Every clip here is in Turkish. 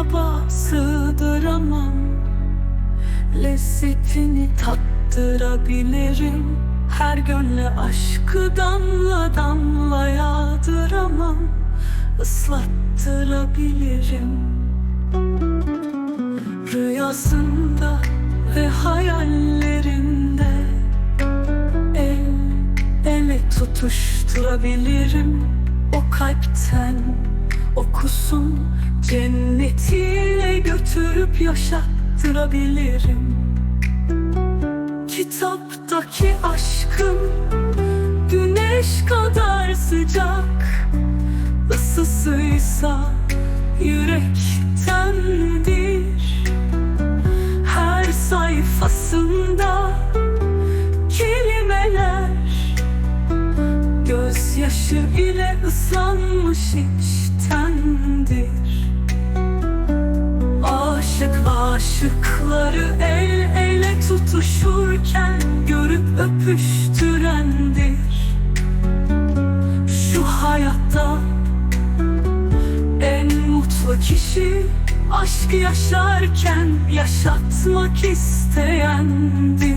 kaba sığdıramam Lezzetini tattırabilirim. Her gönle aşkı damla damla yağdıramam Islattırabilirim. Rüyasında ve hayallerinde El ele tutuşturabilirim. O kalpten okusun Cennetiyle götürüp yaşattırabilirim. Kitaptaki aşkım Güneş kadar sıcak. Isısıysa yürektendir. Her sayfasında kelimeler. Gözyaşı ile ıslanmış içtendir Aşık aşıkları el ele tutuşurken Görüp öpüştürendir. Şu hayatta en mutlu kişi Aşk yaşarken yaşatmak isteyendir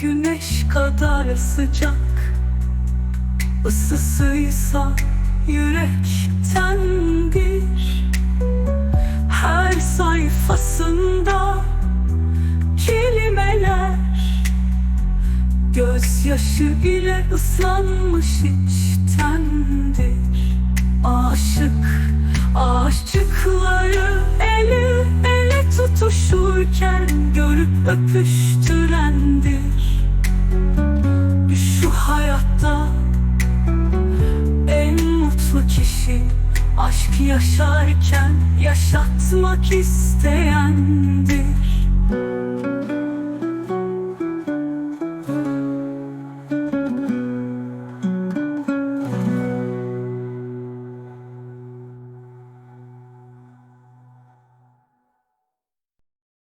Güneş kadar sıcak Isısıysa yürektendir Her sayfasında kelimeler Gözyaşı ile ıslanmış içtendir. Aşık aşıkları eli ele tutuşurken Görüp öpüştürendir yaşarken yaşatmak isteyendir